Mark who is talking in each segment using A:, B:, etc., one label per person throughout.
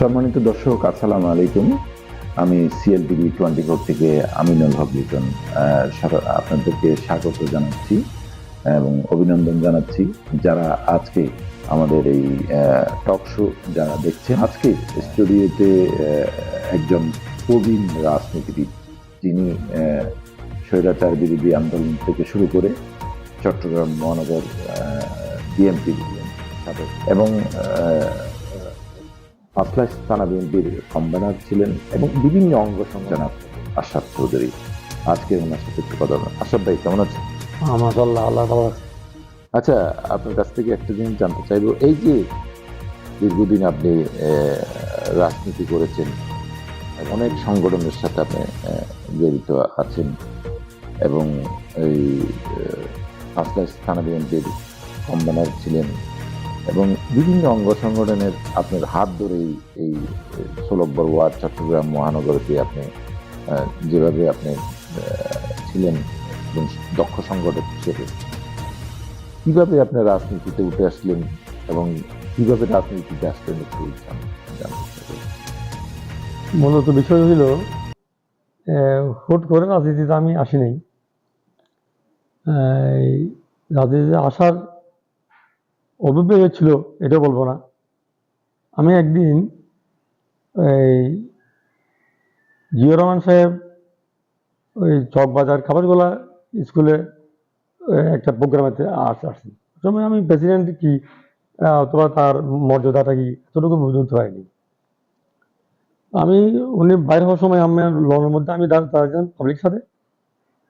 A: সম্মানিত দর্শক, আসসালামু আলাইকুম। আমি সিএলটিভি টোয়েন্টি ফোর থেকে আমিনুল হক লিটন আপনাদেরকে স্বাগত জানাচ্ছি এবং অভিনন্দন জানাচ্ছি যারা আজকে আমাদের এই টক শো যারা দেখছেন। আজকে স্টুডিওতে একজন প্রবীণ রাজনীতিবিদ যিনি স্বৈরাচার বিরোধী আন্দোলন থেকে শুরু করে চট্টগ্রাম মহানগর বিএনপি এবং পাতলা থানা বিএনপির কনভেনার ছিলেন এবং বিভিন্ন অঙ্গ সংগঠন আশরাফ চৌধুরী। আজকে ওনার সাথে একটু কথা বলব। আশরাফ ভাই কেমন আছেন?
B: মাশাল্লাহ আল্লাহ ভালো
A: আচ্ছা আপনার কাছ থেকে একটা জিনিস জানতে চাইব। এই যে দীর্ঘদিন আপনি রাজনীতি করেছেন অনেক সংগঠনের সাথে আপনি জড়িত আছেন এবং এই পাঁচলা থানা বিএনপির কনভেনার ছিলেন। এবং বিভিন্ন অঙ্গ সংগঠনের আপনার হাত ধরেই এই ষোলব্বর ওয়ার্ড, চট্টগ্রাম মহানগরকে আপনি যেভাবে আপনি ছিলেন এবং দক্ষ সংগঠক হিসেবে। কীভাবে আপনি রাজনীতিতে উঠে আসলেন এবং কীভাবে রাজনীতিতে আসলেন একটু
B: মূলত বিষয় হইল হুট করে রাজনীতিতে আমি আসি নাই রাজনীতিতে আসার অভিপ্রায় ছিল, এটা বলব না। আমি একদিন এই জিও রহমান সাহেব ওই চকবাজার খাবারগুলা স্কুলে একটা প্রোগ্রামেতে আস আসছি সময় আমি প্রেসিডেন্ট কি অথবা তার মর্যাদাটা কি, এতটুকু বুঝতে পারিনি। আমি, উনি বাইরে হওয়ার সময় আমি লনের মধ্যে আমি দাঁড়াচ্ছিলাম পাবলিক সাথে।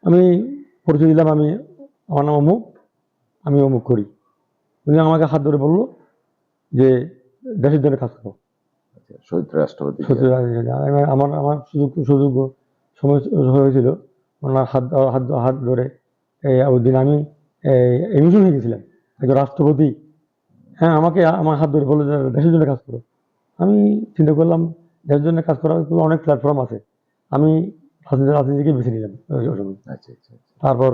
B: আমি পরিচয় দিলাম, আমি, আমার নাম অমুক, আমি অমুক করি। উনি আমাকে হাত ধরে বলল যে দেশের জন্য কাজ করো।
A: আচ্ছা, শহীদ রাষ্ট্রপতি
B: আমার আমার সুযোগ সুযোগ সময় হয়েছিল। ওনার হাত হাত হাত ধরে এই ওই দিন আমি এমিশন হয়ে গেছিলাম। একজন রাষ্ট্রপতি হ্যাঁ আমাকে আমার হাত ধরে বলে যে দেশের জন্য কাজ করো। আমি চিন্তা করলাম দেশের জন্য কাজ করার অনেক প্ল্যাটফর্ম আছে। আমি রাজনীতি রাজনীতিকে বেছে নিলাম।
A: আচ্ছা আচ্ছা।
B: তারপর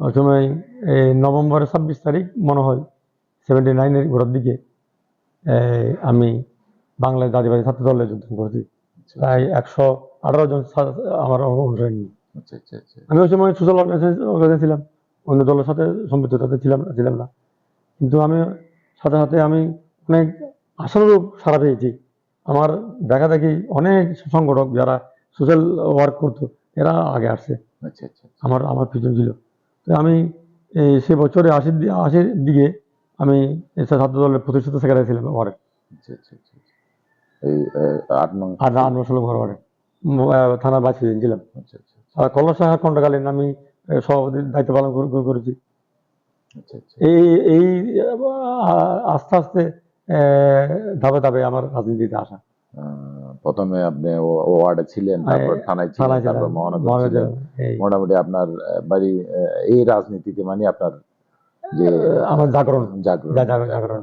B: ওই সময় এই নভেম্বরের ছাব্বিশ তারিখ মনে হয় সেভেন্টি নাইনের ঘোরার দিকে আমি বাংলায় জাতীয়বাদী ছাত্র দলে যোগদান করেছি।
A: আচ্ছা,
B: প্রায় একশো আঠারো জন আমার অনুসারী।
A: আচ্ছা আচ্ছা
B: আমি ওই সময় সোশ্যাল অর্গানাইজেশন ছিলাম অন্য দলের সাথে সম্পৃক্ত তাতে ছিলাম ছিলাম না। কিন্তু আমি সাথে সাথে আমি অনেক আশানুরূপ সারা পেয়েছি। আমার দেখা দেখি অনেক সংগঠক যারা সোশ্যাল ওয়ার্ক করতো এরা আগে আসছে।
A: আচ্ছা আচ্ছা।
B: আমার আমার পিছন ছিল। আমি এই সে বছরে আশির আশির দিকে আমি ছাত্র দলের প্রতিষ্ঠাতা সেক্রেটারি ছিলাম ওয়ার্ডে
A: আচ্ছা আচ্ছা আচ্ছা। এই আট নং
B: আট মাস হলো ঘর ওয়ার্ডে থানার বাইশ ছিলাম। আর কল্যাণ সাহা খণ্ডকালীন আমি সভাপতির দায়িত্ব পালন করে- করে- করেছি। এই এই আস্তে আস্তে ধাপে ধাপে আমার রাজনীতিতে আসা।
A: প্রথমে আপনি ওয়ার্ডে ছিলেন তারপর থানায় ছিলেন তারপর মহানগর ছিলেন। মোটামুটি আপনার বাড়ি এই রাজনীতিতে মানে আপনার যে
B: আমার জাগরণ। জাগরণ। জাগরণ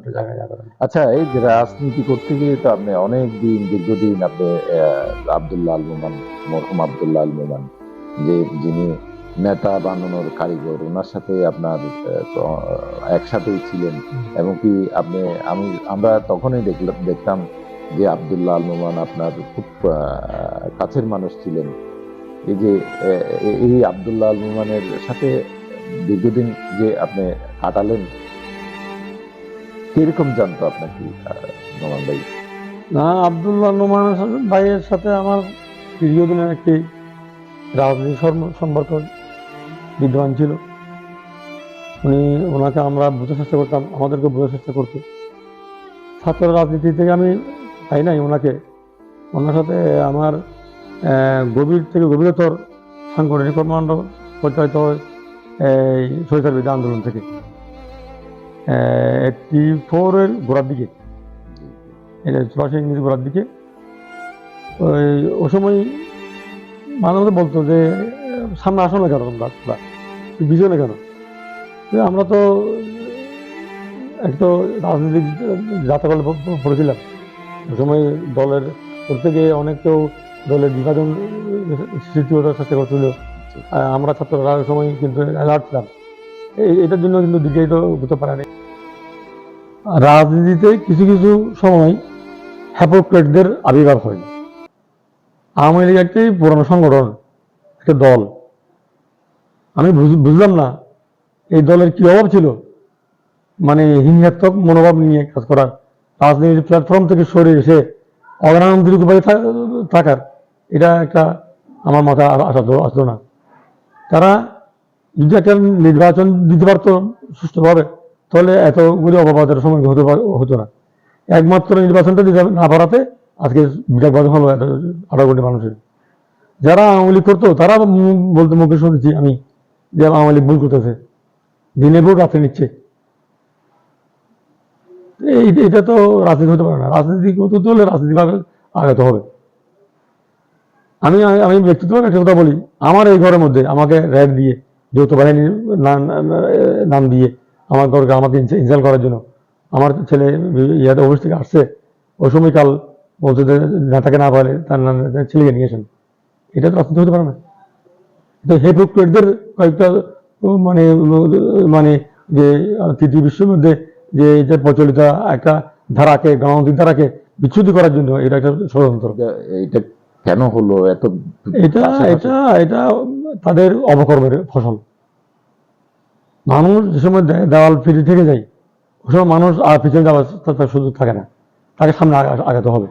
A: আচ্ছা এই যে রাজনীতি করতে গিয়ে তো আপনি অনেক দিন দীর্ঘদিন আপনি আব্দুল্লাহ আল মোমান মরহুম আব্দুল্লাহ আল মোমান যে যিনি নেতা বানানোর কারিগর ওনার সাথে আপনার একসাথেই ছিলেন। এবং কি আপনি আমি আমরা তখনই দেখলাম দেখতাম যে আব্দুল্লাহ আল মোমান আপনার খুব কাছের মানুষ ছিলেন। এই যে এই- আব্দুল্লাহ আল মোমানের সাথে দীর্ঘদিন যে আপনি কাটালেন, কীরকম জানতো আপনাকে নোমান ভাই?
B: না, আবদুল্লাহ নোমান ভাইয়ের সাথে আমার দীর্ঘদিনের একটি রাজনীতি সম্পর্ক বিদ্যমান ছিল। উনি, ওনাকে আমরা বোঝার চেষ্টা করতাম, আমাদেরকে বোঝার চেষ্টা করতো। ছাত্র রাজনীতি থেকে আমি পাই নাই ওনাকে। ওনার সাথে আমার গভীর থেকে গভীরতর সাংগঠনিক কর্মকাণ্ড পরিচালিত হয় এই সরিষার বিদ্যা আন্দোলন থেকে। এইটটি ফোরের গোড়ার দিকে। এটা চুরাশি ইংরেজি গোড়ার দিকে। ওই, ও সময় মাঝে বলতো যে, সামনে আসো না কেন তোমরা? বিজয় না কেন? আমরা তো এক তো রাজনৈতিক যাত্রাকালে পড়েছিলাম। সময় দলের প্রত্যেকে অনেক কেউ দলের বিভাজন সৃষ্টি করার চেষ্টা করছিল আমরা ছাত্ররা সময় কিন্তু অ্যালার্ট ছিলাম। এটার জন্য কিন্তু দীর্ঘায়িত হতে পারে না রাজনীতিতে কিছু কিছু সময় হ্যাপোক্রেটদের আবির্ভাব হয়। আওয়ামী লীগ একটি পুরনো সংগঠন, একটা দল। আমি বুঝ- বুঝলাম না, এই দলের কি অভাব ছিল? মানে হিংসাত্মক মনোভাব নিয়ে কাজ করার রাজনীতির প্ল্যাটফর্ম থেকে সরে এসে অগ্রান্তরিক উপায়ে থাকার, এটা একটা আমার আর আসা আসলো না। তারা যদি একটা নির্বাচন দিতে পারতো সুষ্ঠুভাবে, তাহলে এতগুলি অপবাদের সময় হতে হতো না। একমাত্র নির্বাচনটা দিতে না পারাতে আজকে বিরাট হলো আঠারো কোটি মানুষের। যারা আওয়ামী লীগ করতো তারা বলতে মুখে শুনেছি আমি যে আওয়ামী লীগ ভুল করতেছে। দিনে ভোট রাতে নিচ্ছে। এটা তো রাজনীতি হতে পারে না। রাজনীতি করতে হলে রাজনীতিভাবে আগাতে হবে। আমি আমি ব্যক্তিগতভাবে একটা কথা বলি, আমার এই ঘরের মধ্যে আমাকে র্যাড দিয়ে, যৌথ বাহিনীর নাম দিয়ে আমার ঘরকে আমাকে ইনসাল করার জন্য। আমার ছেলে ইয়াতে অফিস থেকে আসছে, ওই সময়কাল বলতে যে নেতাকে না পারে তার ছেলেকে নিয়ে আসেন। এটা তো রাজনীতি হতে পারে না। তো হেপোক্রেটদের কয়েকটা মানে মানে যে তৃতীয় বিশ্বের মধ্যে যে যে প্রচলিত একটা ধারাকে গণতান্ত্রিক ধারাকে বিচ্ছুতি করার জন্য এটা একটা ষড়যন্ত্র।
A: এটা- এটা কেন হলো? এত
B: এটা এটা এটা তাদের অবকর্মের ফসল। মানুষ যে সময় দেওয়াল ফিরে থেকে যায় ওই সময় মানুষ আর পিছনে যাওয়ার তার সুযোগ থাকে না। তাকে সামনে আগা- আগাতে হবে।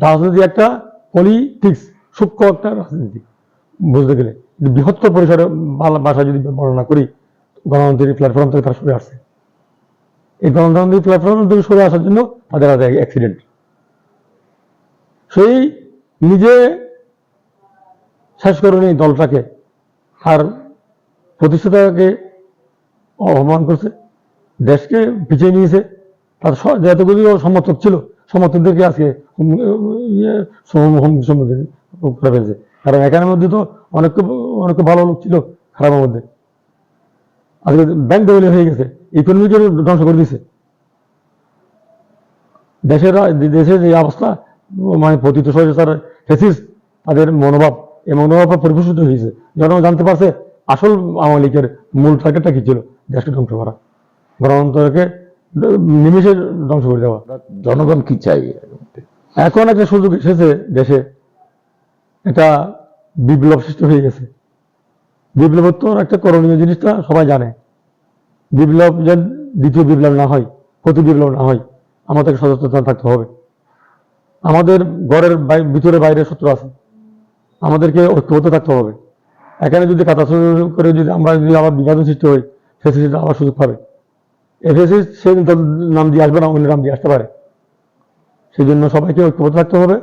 B: রাজনীতি একটা পলিটিক্স সূক্ষ্ম একটা রাজনীতি। বুঝতে গেলে বৃহত্তর পরিসরে ভাষা যদি বর্ণনা করি গণতান্ত্রিক প্ল্যাটফর্ম থেকে তারা সরে আসছে। এই গণতান্ত্রিক প্ল্যাটফর্ম থেকে সরে আসার জন্য তাদের হাতে অ্যাক্সিডেন্ট সেই নিজে শেষ করে নেই দলটাকে আর প্রতিষ্ঠাতাকে অপমান করছে, দেশকে পিছিয়ে নিয়েছে। তার যতগুলি সমর্থক ছিল, সমর্থকদেরকে আজকে ইয়ে সম্মুখীন করে ফেলছে। কারণ এখানের মধ্যে তো অনেক অনেক ভালো লোক ছিল খারাপের মধ্যে। আজকে ব্যাংক দেওয়ালি হয়ে গেছে। ইকোনমিকে ধ্বংস করে দিয়েছে দেশের দেশের যে অবস্থা মানে পতিত স্বৈরাচার ফেসিস তাদের মনোভাব এই মনোভাব পরিপুষ্ট হয়েছে। জনগণ জানতে পারছে আসল আওয়ামী লীগের মূল টার্গেটটা কি ছিল? দেশকে ধ্বংস করা। গণতন্ত্রকে নিমিষে ধ্বংস করে দেওয়া।
A: জনগণ কি চাই?
B: এখন একটা সুযোগ এসেছে দেশে। এটা বিপ্লব সৃষ্টি হয়ে গেছে। বিপ্লবোত্তর একটা করণীয় জিনিসটা সবাই জানে। বিপ্লব যেন দ্বিতীয় বিপ্লব না হয় প্রতি বিপ্লব না হয়, আমাদের সচেতন থাকতে হবে। আমাদের ঘরের ভিতরে বাইরে শত্রু আছে, আমাদেরকে ঐক্যবদ্ধ থাকতে হবে। এখানে যদি কাতা করে যদি আমরা যদি আবার বিভাজন সৃষ্টি হই ফেসিলিটি আবার সুযোগ পাবে। এফএসিস সে নাম দিয়ে আসবে না, অন্য নাম দিয়ে আসতে পারে। সেই জন্য সবাইকে ঐক্যবদ্ধ থাকতে হবে।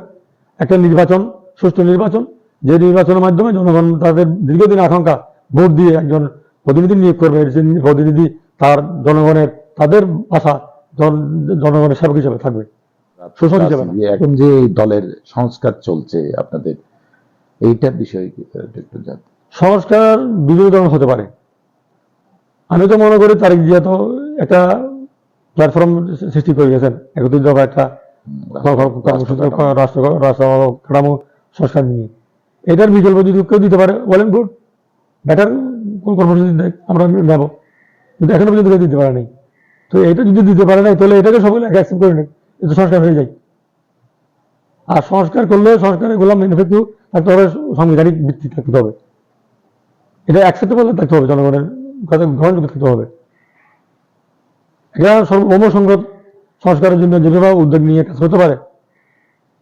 B: একটা নির্বাচন, সুষ্ঠু নির্বাচন, যে নির্বাচনের মাধ্যমে জনগণ তাদের দীর্ঘদিন আকাঙ্ক্ষা, ভোট দিয়ে একজন প্রতিনিধি নিয়োগ করবে প্রতিনিধি তার জনগণের তাদের ভাষা জনগণের সেবক হিসেবে থাকবে হিসেবে
A: এখন যে দলের সংস্কার চলছে আপনাদের এইটার বিষয়ে একটু জানতে।
B: সংস্কার বিভিন্ন ধরনের হতে পারে। আমি তো মনে করি তারিখ জিয়া তো একটা প্ল্যাটফর্ম সৃষ্টি করে গেছেন একত্রিত একটা রাষ্ট্র রাষ্ট্র কাঠামো। সংস্কার নিয়ে। এটার বিকল্প যদি কেউ দিতে পারে বলেন গুড বেটার কোন কর্মসূচি আমরা নেব। কিন্তু এখনও পর্যন্ত দিতে পারে নাই। তো এটা যদি দিতে পারে নাই, তাহলে এটাকে সকলে অ্যাকসেপ্ট করে নেন এটা সংস্কার হয়ে যায়। আর সংস্কার করলে সংস্কারে গোলাম ম্যানুফ্যাকচার থাকতে হবে সাংবিধানিক ভিত্তি থাকতে হবে। এটা অ্যাকসেপ্টেবল থাকতে হবে, জনগণের কাছে গ্রহণযোগ্য থাকতে হবে। এটা সর্বভৌম সংঘত সংস্কারের জন্য যেভাবে উদ্যোগ নিয়ে কাজ করতে পারে।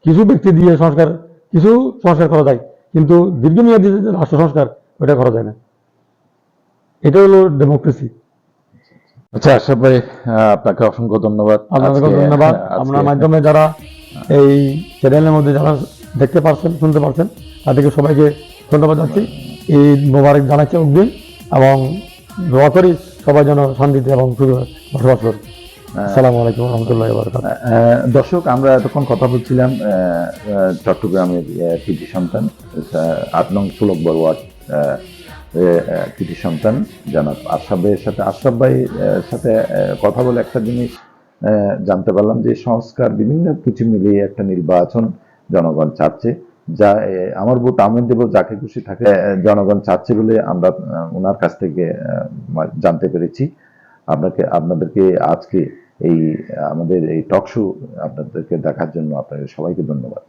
B: কিছু ব্যক্তি দিয়ে সংস্কার, কিছু সংস্কার করা যায়, কিন্তু দীর্ঘমেয়াদী রাষ্ট্র সংস্কার, ওটা করা যায় না। এটা হলো ডেমোক্রেসি
A: আচ্ছা আশরাফ ভাই আপনাকে অসংখ্য ধন্যবাদ।
B: আপনাদেরকে ধন্যবাদ। আপনার মাধ্যমে যারা এই চ্যানেলের মধ্যে যারা দেখতে পারছেন শুনতে পারছেন তাদেরকে সবাইকে ধন্যবাদ জানাচ্ছি। এই মোবারক জানাচ্ছি অগ্রিম এবং দোয়া করি সবাই যেন শান্তিতে এবং সুখে বসবাস করে আসসালামু আলাইকুম রহমতুল্লাহ
A: দর্শক আমরা এতক্ষণ কথা বলছিলাম চট্টগ্রামের কৃতি সন্তান আট নং সুলভ বড়ুয়ার কৃতি সন্তান, জানাব। আশরাফ ভাইয়ের সাথে আশরাফ ভাইয়ের সাথে কথা বলে একটা জিনিস জানতে পারলাম যে সংস্কার বিভিন্ন কিছু মিলিয়ে একটা নির্বাচন জনগণ চাচ্ছে। যা আমার ভোট আমিন দেব যাকে খুশি থাকে জনগণ চাচ্ছে বলে আমরা ওনার কাছ থেকে জানতে পেরেছি। আপনাকে, আপনাদেরকে আজকে এই, আমাদের এই টক শো আপনাদেরকে দেখার জন্য আপনাদের সবাইকে ধন্যবাদ।